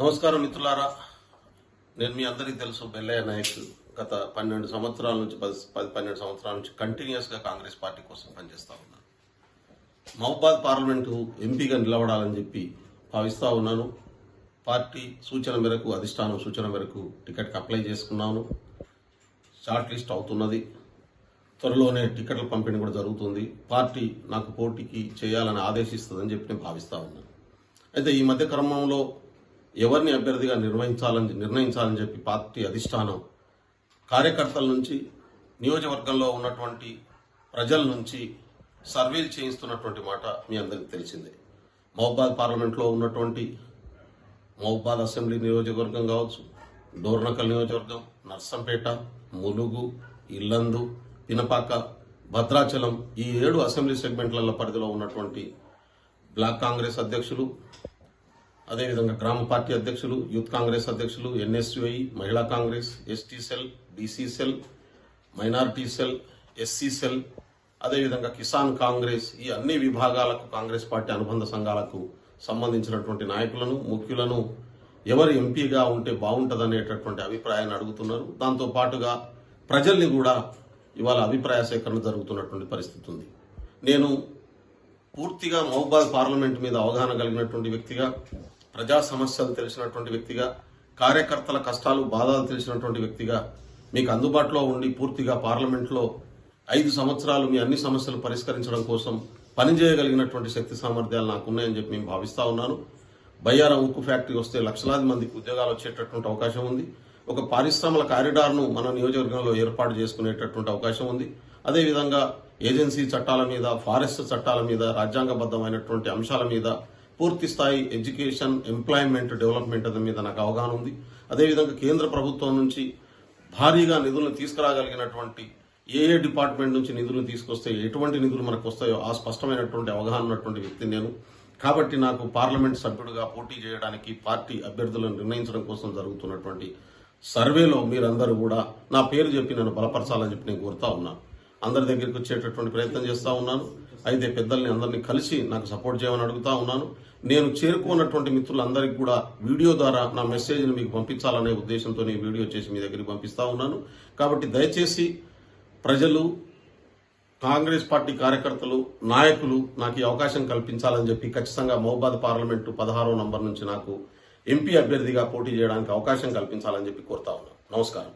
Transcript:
నమస్కారం మిత్రులారా. నేను మీ అందరికీ తెలుసు బెల్లయ్య నాయక్ గత పన్నెండు సంవత్సరాల నుంచి పది పది పన్నెండు సంవత్సరాల నుంచి కంటిన్యూస్గా కాంగ్రెస్ పార్టీ కోసం పనిచేస్తా ఉన్నాను. మహబాద్ పార్లమెంటు ఎంపీగా నిలబడాలని చెప్పి భావిస్తూ ఉన్నాను. పార్టీ సూచన మేరకు అధిష్టానం సూచన మేరకు టికెట్కి అప్లై చేసుకున్నాను. షార్ట్ లిస్ట్ అవుతున్నది. త్వరలోనే టికెట్ల పంపిణీ కూడా జరుగుతుంది. పార్టీ నాకు పోటీకి చేయాలని ఆదేశిస్తుందని చెప్పి నేను భావిస్తా ఉన్నాను. అయితే ఈ మధ్య క్రమంలో ఎవరిని అభ్యర్థిగా నిర్వహించాలని నిర్ణయించాలని చెప్పి పార్టీ అధిష్టానం కార్యకర్తల నుంచి నియోజకవర్గంలో ఉన్నటువంటి ప్రజల నుంచి సర్వేలు చేయిస్తున్నటువంటి మాట మీ అందరికీ తెలిసిందే. మహబాద్ పార్లమెంట్లో ఉన్నటువంటి మహబాద్ అసెంబ్లీ నియోజకవర్గం కావచ్చు డోర్నకల్ నియోజకవర్గం నర్సంపేట ములుగు ఇల్లందు పినపాక భద్రాచలం ఈ ఏడు అసెంబ్లీ సెగ్మెంట్ల పరిధిలో ఉన్నటువంటి బ్లాక్ కాంగ్రెస్ అధ్యక్షులు అదేవిధంగా గ్రామ పార్టీ అధ్యక్షులు యూత్ కాంగ్రెస్ అధ్యక్షులు NSUI Mahila Congress ST cell BC cell minority cell SC cell అదేవిధంగా కిసాన్ కాంగ్రెస్ ఈ అన్ని విభాగాలకు కాంగ్రెస్ పార్టీ అనుబంధ సంఘాలకు సంబంధించినటువంటి నాయకులను ముఖ్యులను ఎవరు ఎంపీగా ఉంటే బాగుంటుందనేటటువంటి అభిప్రాయాన్ని అడుగుతున్నారు. దాంతో పాటుగా ప్రజల్ని కూడా ఇవాళ అభిప్రాయ సేకరణ జరుగుతున్నటువంటి పరిస్థితి ఉంది. నేను పూర్తిగా మహబాద్ పార్లమెంట్ మీద అవగాహన కలిగినటువంటి వ్యక్తిగా ప్రజా సమస్యలు తెలిసినటువంటి వ్యక్తిగా కార్యకర్తల కష్టాలు బాధలు తెలిసినటువంటి వ్యక్తిగా మీకు అందుబాటులో ఉండి పూర్తిగా పార్లమెంట్లో ఐదు సంవత్సరాలు మీ అన్ని సమస్యలు పరిష్కరించడం కోసం పనిచేయగలిగినటువంటి శక్తి సామర్థ్యాలు నాకు ఉన్నాయని చెప్పి మేము భావిస్తా ఉన్నాను. బయ్యారం ఉక్కు ఫ్యాక్టరీ వస్తే లక్షలాది మందికి ఉద్యోగాలు వచ్చేటటువంటి అవకాశం ఉంది. ఒక పారిశ్రామిక కారిడార్ను మన నియోజకవర్గంలో ఏర్పాటు చేసుకునేటటువంటి అవకాశం ఉంది. అదేవిధంగా ఏజెన్సీ చట్టాల మీద ఫారెస్ట్ చట్టాల మీద రాజ్యాంగబద్ధమైనటువంటి అంశాల మీద పూర్తి స్థాయి ఎడ్యుకేషన్ ఎంప్లాయ్మెంట్ డెవలప్మెంట్ అనే మీద నాకు అవగాహన ఉంది. అదేవిధంగా కేంద్ర ప్రభుత్వం నుంచి భారీగా నిధులను తీసుకురాగలిగినటువంటి ఏ ఏ డిపార్ట్మెంట్ నుంచి నిధులు తీసుకొస్తే ఎటువంటి నిధులు మనకు వస్తాయో ఆ స్పష్టమైనటువంటి అవగాహన ఉన్నటువంటి వ్యక్తి నేను. కాబట్టి నాకు పార్లమెంట్ సభ్యుడిగా పోటీ చేయడానికి పార్టీ అభ్యర్థులను నిర్ణయించడం కోసం జరుగుతున్నటువంటి సర్వేలో మీరందరూ కూడా నా పేరు చెప్పి నన్ను బలపరచాలని చెప్పి నేను కోరుతా ఉన్నాను. అందరి దగ్గరికి వచ్చేటటువంటి ప్రయత్నం చేస్తూ ఉన్నాను. అయితే పెద్దల్ని అందరినీ కలిసి నాకు సపోర్ట్ చేయమని అడుగుతా ఉన్నాను. నేను చేరుకున్నటువంటి మిత్రులందరికీ కూడా వీడియో ద్వారా నా మెసేజ్ని మీకు పంపించాలనే ఉద్దేశంతో నేను వీడియో చేసి మీ దగ్గరికి పంపిస్తా ఉన్నాను. కాబట్టి దయచేసి ప్రజలు కాంగ్రెస్ పార్టీ కార్యకర్తలు నాయకులు నాకు ఈ అవకాశం కల్పించాలని చెప్పి ఖచ్చితంగా మహబాద్ పార్లమెంటు పదహారో నంబర్ నుంచి నాకు ఎంపీ అభ్యర్థిగా పోటీ చేయడానికి అవకాశం కల్పించాలని చెప్పి కోరుతా ఉన్నాను. నమస్కారం.